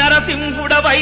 నరసింహుడవై